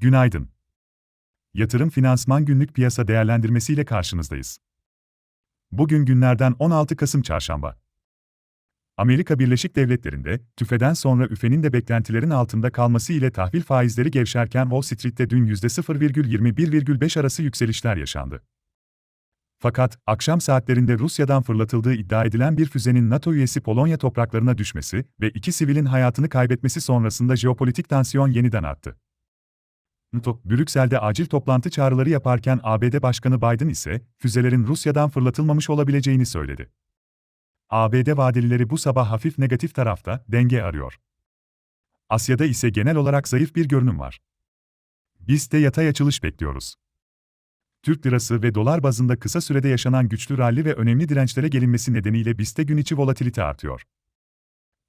Günaydın. Yatırım Finansman Günlük Piyasa Değerlendirmesi ile karşınızdayız. Bugün günlerden 16 Kasım Çarşamba. Amerika Birleşik Devletleri'nde, tüfeden sonra üfenin de beklentilerin altında kalması ile tahvil faizleri gevşerken Wall Street'te dün %0,21,5 arası yükselişler yaşandı. Fakat, akşam saatlerinde Rusya'dan fırlatıldığı iddia edilen bir füzenin NATO üyesi Polonya topraklarına düşmesi ve iki sivilin hayatını kaybetmesi sonrasında jeopolitik tansiyon yeniden arttı. NATO, Brüksel'de acil toplantı çağrıları yaparken ABD Başkanı Biden ise, füzelerin Rusya'dan fırlatılmamış olabileceğini söyledi. ABD vadelileri bu sabah hafif negatif tarafta, denge arıyor. Asya'da ise genel olarak zayıf bir görünüm var. Biz de yatay açılış bekliyoruz. Türk lirası ve dolar bazında kısa sürede yaşanan güçlü ralli ve önemli dirençlere gelinmesi nedeniyle BIST'te gün içi volatilite artıyor.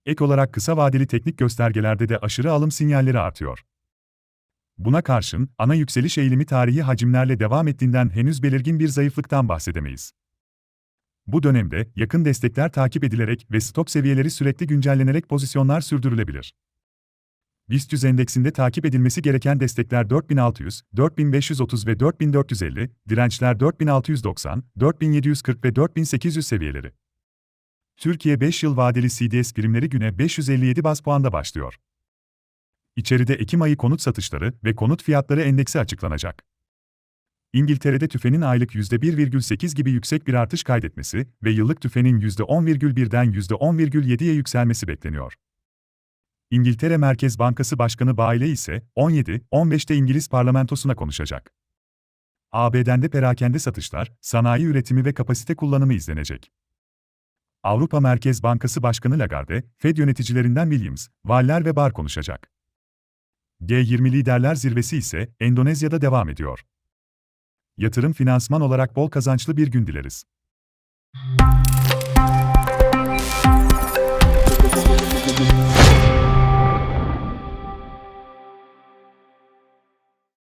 Ek olarak kısa vadeli teknik göstergelerde de aşırı alım sinyalleri artıyor. Buna karşın, ana yükseliş eğilimi tarihi hacimlerle devam ettiğinden henüz belirgin bir zayıflıktan bahsedemeyiz. Bu dönemde, yakın destekler takip edilerek ve stop seviyeleri sürekli güncellenerek pozisyonlar sürdürülebilir. BIST 100 endeksinde takip edilmesi gereken destekler 4600, 4530 ve 4450, dirençler 4690, 4740 ve 4800 seviyeleri. Türkiye 5 yıl vadeli CDS primleri güne 557 bas puanda başlıyor. İçeride Ekim ayı konut satışları ve konut fiyatları endeksi açıklanacak. İngiltere'de tüfenin aylık %1,8 gibi yüksek bir artış kaydetmesi ve yıllık tüfenin %10,1'den %10,7'ye yükselmesi bekleniyor. İngiltere Merkez Bankası Başkanı Bayle ise 17-15'te İngiliz parlamentosuna konuşacak. ABD'de perakende satışlar, sanayi üretimi ve kapasite kullanımı izlenecek. Avrupa Merkez Bankası Başkanı Lagarde, Fed yöneticilerinden Williams, Waller ve Barr konuşacak. G20 Liderler Zirvesi ise Endonezya'da devam ediyor. Yatırım finansman olarak bol kazançlı bir gün dileriz.